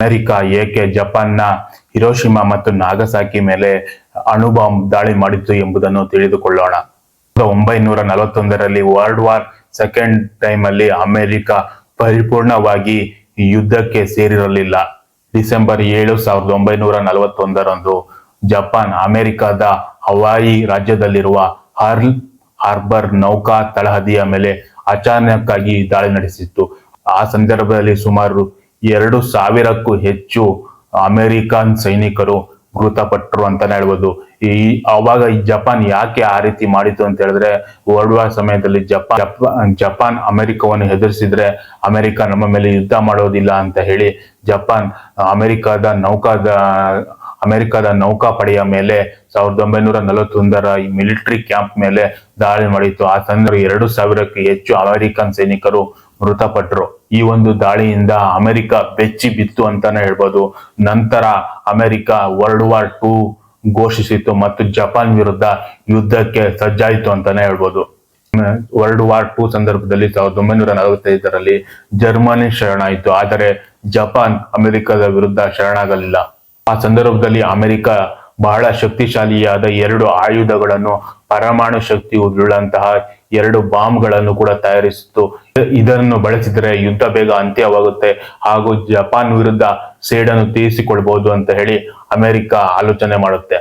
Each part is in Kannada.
ಅಮೆರಿಕ, ಏಕೆ ಜಪಾನ್ನ, ಹಿರೋಶಿಮಾ ಮತ್ತು ನಾಗಸಾಕಿ ಮೇಲೆ ಅಣುಬಾಂಬ್ ದಾಳಿ ಮಾಡಿತ್ತು ಎಂಬುದನ್ನು ತಿಳಿದುಕೊಳ್ಳೋಣ. ಒಂಬೈನೂರ ನಲವತ್ತೊಂದರಲ್ಲಿ ವರ್ಲ್ಡ್ ವಾರ್ ಸೆಕೆಂಡ್ ಟೈಮ್ ಅಲ್ಲಿ ಅಮೆರಿಕ ಪರಿಪೂರ್ಣವಾಗಿ ಯುದ್ಧಕ್ಕೆ ಸೇರಿರಲಿಲ್ಲ. ಡಿಸೆಂಬರ್ ಏಳು, ಸಾವಿರದ ಒಂಬೈನೂರ ನಲವತ್ತೊಂದರಂದು ಜಪಾನ್ ಅಮೆರಿಕದ ಹವಾಯಿ ರಾಜ್ಯದಲ್ಲಿರುವ ಹರ್ಲ್ ಹಾರ್ಬರ್ ನೌಕಾ ತಳಹದಿಯ ಮೇಲೆ ಅಚಾನಕ್ಕಾಗಿ ದಾಳಿ ನಡೆಸಿತ್ತು. ಆ ಸಂದರ್ಭದಲ್ಲಿ ಸುಮಾರು ಎರಡು ಸಾವಿರಕ್ಕೂ ಹೆಚ್ಚು ಅಮೆರಿಕನ್ ಸೈನಿಕರು ಮೃತಪಟ್ಟರು ಅಂತಾನೆ ಹೇಳ್ಬೋದು. ಈ ಅವಾಗ ಈ ಜಪಾನ್ ಯಾಕೆ ಆ ರೀತಿ ಮಾಡಿತು ಅಂತ ಹೇಳಿದ್ರೆ ವರ್ಲ್ಡ್ ವಾರ್ ಸಮಯದಲ್ಲಿ ಜಪಾನ್ ಜಪಾನ್ ಜಪಾನ್ ಅಮೆರಿಕವನ್ನು ಹೆದರಿಸಿದ್ರೆ ಅಮೆರಿಕ ನಮ್ಮ ಮೇಲೆ ಯುದ್ಧ ಮಾಡೋದಿಲ್ಲ ಅಂತ ಹೇಳಿ ಜಪಾನ್ ಅಮೆರಿಕದ ನೌಕಾದ, ಅಮೆರಿಕದ ನೌಕಾಪಡೆಯ ಮೇಲೆ ಸಾವಿರದ ಒಂಬೈನೂರ ನಲವತ್ತೊಂದರ ಈ ಮಿಲಿಟರಿ ಕ್ಯಾಂಪ್ ಮೇಲೆ ದಾಳಿ ಮಾಡಿತ್ತು. ಆ ಸಂದರ್ಭ ಎರಡು ಸಾವಿರಕ್ಕೂ ಹೆಚ್ಚು ಅಮೆರಿಕನ್ ಸೈನಿಕರು ಮೃತಪಟ್ಟರು ಈ ಒಂದು ದಾಳಿಯಿಂದ ಅಮೆರಿಕ ಬೆಚ್ಚಿ ಬಿತ್ತು ಅಂತಾನೆ ಹೇಳ್ಬೋದು. ನಂತರ ಅಮೆರಿಕ ವರ್ಲ್ಡ್ ವಾರ್ ಟೂ ಘೋಷಿಸಿತು ಮತ್ತು ಜಪಾನ್ ವಿರುದ್ಧ ಯುದ್ಧಕ್ಕೆ ಸಜ್ಜಾಯಿತು ಅಂತಾನೆ ಹೇಳ್ಬೋದು. ವರ್ಲ್ಡ್ ವಾರ್ ಟೂ ಸಂದರ್ಭದಲ್ಲಿ ಸಾವಿರದ ಒಂಬೈನೂರ ನಲವತ್ತೈದರಲ್ಲಿ ಜರ್ಮನಿ ಶರಣಾಯಿತು ಆದರೆ ಜಪಾನ್ ಅಮೆರಿಕದ ವಿರುದ್ಧ ಶರಣಾಗಲಿಲ್ಲ. ಆ ಸಂದರ್ಭದಲ್ಲಿ ಅಮೆರಿಕ ಬಹಳ ಶಕ್ತಿಶಾಲಿಯಾದ ಎರಡು ಆಯುಧಗಳನ್ನು ಪರಮಾಣು ಶಕ್ತಿ ಉಳ್ಳಂತಹ ಎರಡು ಬಾಂಬ್ಗಳನ್ನು ಕೂಡ ತಯಾರಿಸಿತ್ತು. ಇದನ್ನು ಬಳಸಿದರೆ ಯುದ್ಧ ಬೇಗ ಅಂತ್ಯವಾಗುತ್ತೆ. ಹಾಗೂ ಜಪಾನ್ ವಿರುದ್ಧ ಸೇಡನ್ನು ತೀರಿಸಿಕೊಳ್ಬಹುದು ಅಂತ ಹೇಳಿ ಅಮೆರಿಕ ಆಲೋಚನೆ ಮಾಡುತ್ತೆ.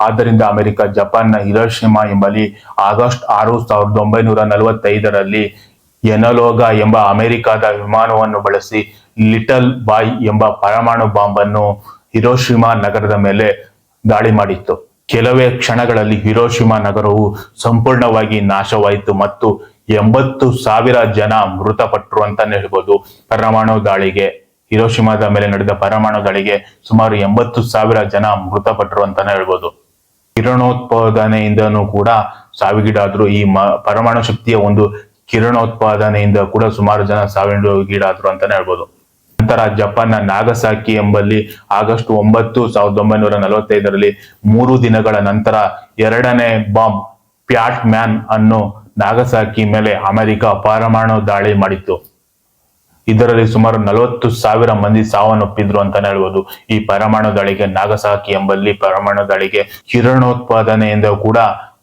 ಆದ್ದರಿಂದ ಅಮೆರಿಕ ಜಪಾನ್ನ ಹಿರೋಶಿಮಾ ಎಂಬಲ್ಲಿ ಆಗಸ್ಟ್ ಆರು ಸಾವಿರದ ಒಂಬೈನೂರ ನಲವತ್ತೈದರಲ್ಲಿ ಎನಲೋಗ ಎಂಬ ಅಮೆರಿಕದ ವಿಮಾನವನ್ನು ಬಳಸಿ ಲಿಟಲ್ ಬಾಯ್ ಎಂಬ ಪರಮಾಣು ಬಾಂಬನ್ನು ಹಿರೋಶಿಮಾ ನಗರದ ಮೇಲೆ ದಾಳಿ ಮಾಡಿತ್ತು. ಕೆಲವೇ ಕ್ಷಣಗಳಲ್ಲಿ ಹಿರೋಶಿಮಾ ನಗರವು ಸಂಪೂರ್ಣವಾಗಿ ನಾಶವಾಯಿತು ಮತ್ತು ಎಂಬತ್ತು ಸಾವಿರ ಜನ ಮೃತಪಟ್ಟರು ಅಂತಾನೆ ಹೇಳ್ಬೋದು. ಪರಮಾಣು ದಾಳಿಗೆ, ಹಿರೋಶಿಮಾದ ಮೇಲೆ ನಡೆದ ಪರಮಾಣು ದಾಳಿಗೆ ಸುಮಾರು ಎಂಬತ್ತು ಸಾವಿರ ಜನ ಮೃತಪಟ್ಟರು ಅಂತಾನೆ ಹೇಳ್ಬೋದು. ಕಿರಣೋತ್ಪಾದನೆಯಿಂದನೂ ಕೂಡ ಸಾವಿಗೀಡಾದ್ರು. ಈ ಮ, ಪರಮಾಣು ಶಕ್ತಿಯ ಒಂದು ಕಿರಣೋತ್ಪಾದನೆಯಿಂದ ಕೂಡ ಸುಮಾರು ಜನ ಸಾವಿಗೀಡಾದ್ರು ಅಂತಾನೆ ಹೇಳ್ಬೋದು. ನಂತರ ಜಪಾನ್ನ ನಾಗಸಾಕಿ ಎಂಬಲ್ಲಿ ಆಗಸ್ಟ್ ಒಂಬತ್ತು ಸಾವಿರದ ಒಂಬೈನೂರ ನಲವತ್ತೈದರಲ್ಲಿ ಮೂರು ದಿನಗಳ ನಂತರ ಎರಡನೇ ಬಾಂಬ್ ಪ್ಯಾಟ್ ಮ್ಯಾನ್ ಅನ್ನು ನಾಗಸಾಕಿ ಮೇಲೆ ಅಮೆರಿಕ ಪರಮಾಣು ದಾಳಿ ಮಾಡಿತ್ತು. ಇದರಲ್ಲಿ ಸುಮಾರು ನಲವತ್ತು ಸಾವಿರ ಮಂದಿ ಸಾವನ್ನಪ್ಪಿದ್ರು ಅಂತಾನೆ ಹೇಳ್ಬೋದು. ಈ ಪರಮಾಣು ದಾಳಿಗೆ ನಾಗಸಾಕಿ ಎಂಬಲ್ಲಿ ಪರಮಾಣು ದಾಳಿಗೆ ಕಿರಣೋತ್ಪಾದನೆಯಿಂದ ಕೂಡ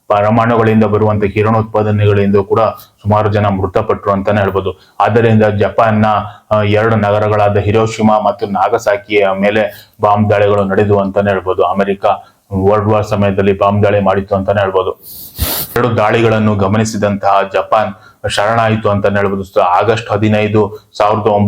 ಪರಮಾಣುಗಳಿಂದ ಬರುವಂತ ಕಿರಣೋತ್ಪಾದನೆಗಳಿಂದ ಕೂಡ ಸುಮಾರು ಜನ ಮೃತಪಟ್ಟರು ಅಂತಾನೆ ಹೇಳ್ಬೋದು. ಆದ್ದರಿಂದ ಜಪಾನ್ನ ಎರಡು ನಗರಗಳಾದ ಹಿರೋಶಿಮಾ ಮತ್ತು ನಾಗಸಾಕಿಯ ಮೇಲೆ ಬಾಂಬ್ ದಾಳಿಗಳು ನಡೆದು ಅಂತಾನೆ ಹೇಳ್ಬೋದು. ಅಮೆರಿಕ ವರ್ಲ್ಡ್ ವಾರ್ ಸಮಯದಲ್ಲಿ ಬಾಂಬ್ ದಾಳಿ ಮಾಡಿತ್ತು ಅಂತಾನೆ ಹೇಳ್ಬೋದು. ಎರಡು ದಾಳಿಗಳನ್ನು ಗಮನಿಸಿದಂತಹ ಜಪಾನ್ ಶರಣಾಯಿತು ಅಂತಾನೆ ಹೇಳ್ಬೋದು. ಆಗಸ್ಟ್ ಹದಿನೈದು, ಸಾವಿರದ ಒಂಬೈ